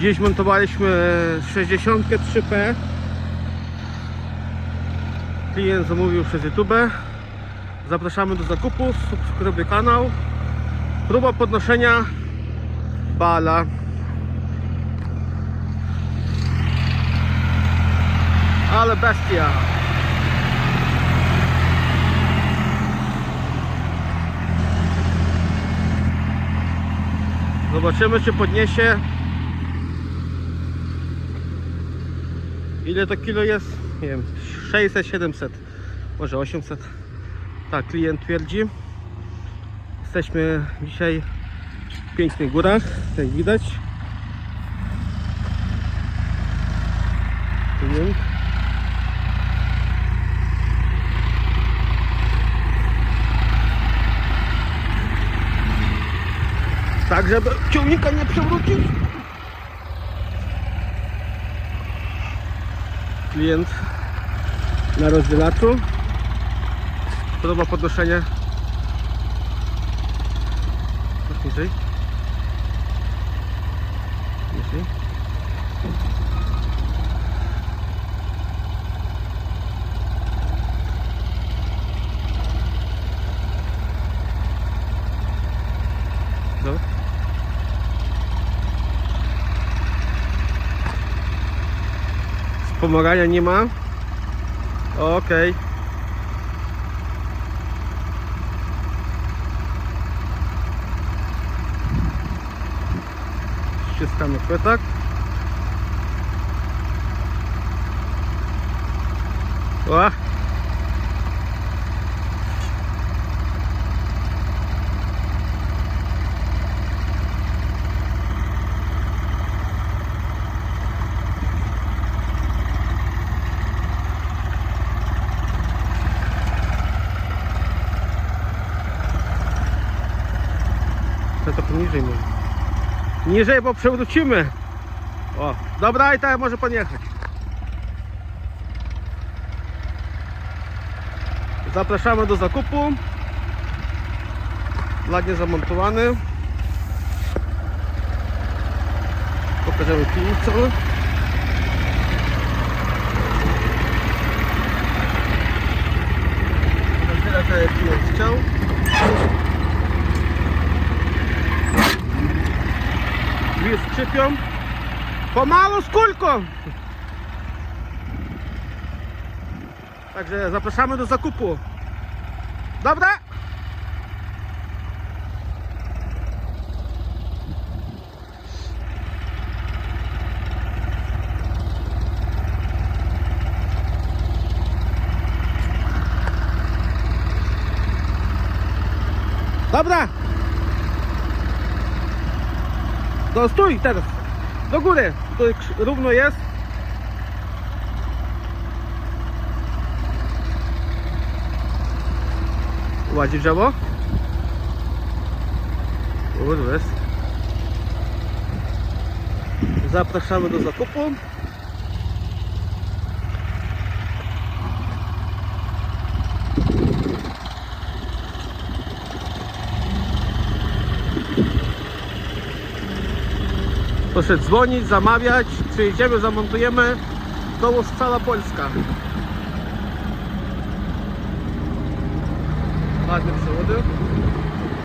Dziś montowaliśmy 63P. Klient zamówił przez YouTube. Zapraszamy do zakupu, subskrybuj kanał. Próba podnoszenia bala. Ale bestia. Zobaczymy czy podniesie Ile to kilo jest? Nie wiem, 600, 700, może 800. Tak, klient twierdzi. Jesteśmy dzisiaj w pięknych górach, jak widać. Klient. Tak, żeby ciągnika nie przewrócić. Klient na rozdzielaczu. Próba podnoszenia trochę niżej? Niżej Wspomagania nie ma. Okej. Ściskamy chwytak. To trochę niżej może. Niżej, bo przewrócimy. O, dobra, i tak może pan jechać. Zapraszamy do zakupu. Ładnie zamontowany. Pokażemy cały. Tyle, tyle klient chciał. Drzwi skrzypią. Pomału z kulką. Także zapraszamy do zakupu. Dobra? Dobra. To stój teraz. Do góry. Krz- równo jest. Ładzi drzewo. Jest. Zapraszamy do zakupu. Proszę dzwonić, zamawiać, przyjedziemy, zamontujemy. Znowu cała Polska. Ładne przewody.